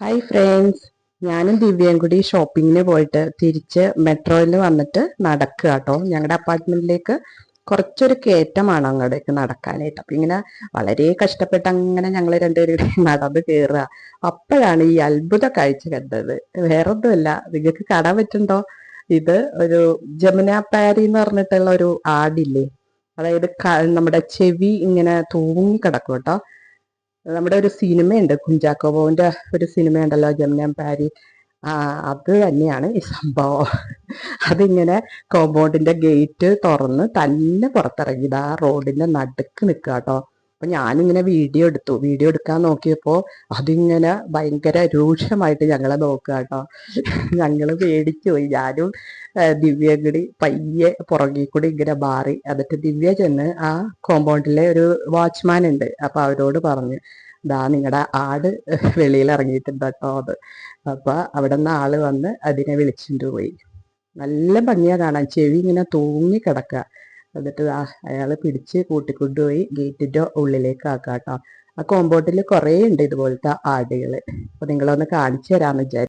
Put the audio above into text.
Hi friends ഞാനും ദിവ്യയും കൂടി ഷോപ്പിങ്ങിന് പോയിട്ട് തിരിച്ച് മെട്രോയിൽ വന്നിട്ട് നടക്കുക കേട്ടോ ഞങ്ങളുടെ അപ്പാർട്ട്മെന്റിലേക്ക് കുറച്ചൊരു കയറ്റമാണ് അങ്ങോട്ടേക്ക് നടക്കാനായിട്ട്. അപ്പം ഇങ്ങനെ വളരെ കഷ്ടപ്പെട്ട് അങ്ങനെ ഞങ്ങൾ രണ്ടുപേരും നടന്ന് കയറുക അപ്പോഴാണ് ഈ അത്ഭുത കാഴ്ച കണ്ടത്. വേറൊന്നുമല്ല നിങ്ങൾക്ക് കാണാൻ പറ്റുണ്ടോ ഇത് ഒരു ജമുന പാരി എന്ന് പറഞ്ഞിട്ടുള്ള ഒരു ആടില്ലേ? അതായത് നമ്മുടെ ചെവി ഇങ്ങനെ തൂങ്ങി കിടക്കും കേട്ടോ നമ്മുടെ ഒരു സിനിമയുണ്ട്. കുഞ്ചാക്കോ ഒരു സിനിമയുണ്ടല്ലോ ജമുന പാരി. അത് തന്നെയാണ് ഈ സംഭവം. അതിങ്ങനെ കോമ്പൗണ്ടിന്റെ ഗേറ്റ് തുറന്ന് തന്നെ പുറത്തിറങ്ങിയത് റോഡിന്റെ നടുക്ക് നിൽക്കുക കേട്ടോ അപ്പൊ ഞാനിങ്ങനെ വീഡിയോ എടുത്തു. വീഡിയോ എടുക്കാൻ നോക്കിയപ്പോ അതിങ്ങനെ ഭയങ്കര രൂക്ഷമായിട്ട് ഞങ്ങളെ നോക്കുക കേട്ടോ. ഞങ്ങൾ പേടിച്ചു പോയി. ഞാനും ദിവ്യ കൂടി പയ്യെ പുറകിൽ കൂടി ഇങ്ങനെ മാറി. എന്നിട്ട് ദിവ്യ ചെന്ന് ആ കോമ്പൗണ്ടിലെ ഒരു വാച്ച്മാൻ ഉണ്ട്. അപ്പൊ അവരോട് പറഞ്ഞു ദാ നിങ്ങളുടെ ആട് വെളിയിൽ ഇറങ്ങിയിട്ടുണ്ട് കേട്ടോ അത്. അപ്പൊ അവിടെ നിന്ന് ആൾ വന്ന് അതിനെ വിളിച്ചിട്ട് പോയി. നല്ല ഭംഗിയാ കാണാൻ. ചെവി ഇങ്ങനെ തൂങ്ങി കിടക്കുക. എന്നിട്ട് അയാൾ പിടിച്ച് കൂട്ടിക്കൊണ്ടുപോയി ഗേറ്റിന്റെ ഉള്ളിലേക്ക് ആക്കാം കേട്ടോ ആ കോമ്പൗണ്ടിൽ കുറേ ഉണ്ട് ഇതുപോലത്തെ ആടുകൾ അപ്പോൾ നിങ്ങളൊന്ന് കാണിച്ചു തരാമെന്ന് വിചാരിച്ചു